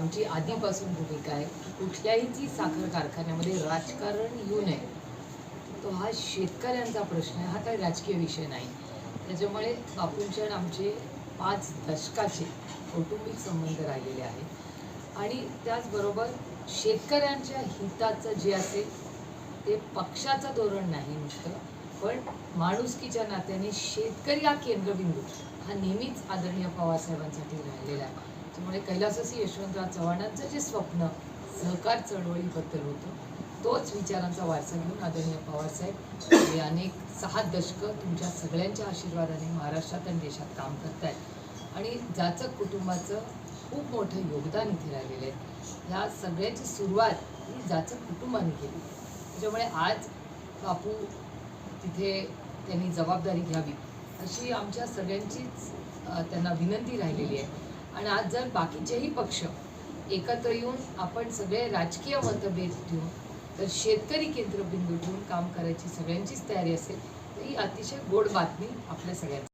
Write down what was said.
आमची आधीपासून भूमिका आहे की कुठल्याही ती साखर कारखान्यामध्ये राजकारण येऊ नये. तो हा शेतकऱ्यांचा प्रश्न आहे हा काही राजकीय विषय नाही. त्याच्यामुळे बापूंच्या आमचे पाच दशकाचे कौटुंबिक संबंध राहिलेले आहेत. आणि त्याचबरोबर शेतकऱ्यांच्या हिताचं जे असेल ते पक्षाचं धोरण नाही नुसतं पण माणुसकीच्या नात्याने शेतकरी हा केंद्रबिंदू हा नेहमीच आदरणीय पवारसाहेबांसाठी राहिलेला आहे. त्यामुळे कैलासवासी यशवंतराव चव्हाणांचं जे स्वप्न सहकार चळवळीबद्दल होतं तोच विचारांचा वारसा घेऊन आदरणीय पवारसाहेब हे अनेक सहा दशकं तुमच्या सगळ्यांच्या आशीर्वादाने महाराष्ट्रात आणि देशात काम करत आहेत आणि जाचक कुटुंबाचं खूप मोठं योगदान इथे राहिलेलं आहे. ह्या सगळ्याची सुरुवात ही जाचक कुटुंबाने केली. त्याच्यामुळे आज बापू तिथे त्यांनी जबाबदारी घ्यावी अशी आमच्या सगळ्यांचीच त्यांना विनंती राहिलेली आहे. आणि आज जर बाकीचेही पक्ष एकत्र येऊन आपण सगळे राजकीय मतभेद ठेवून तर शेतकरी केंद्रबिंदू ठेवून काम करायची सगळ्यांचीच तयारी असेल तर ही अतिशय गोड बातमी आपल्या सगळ्यांना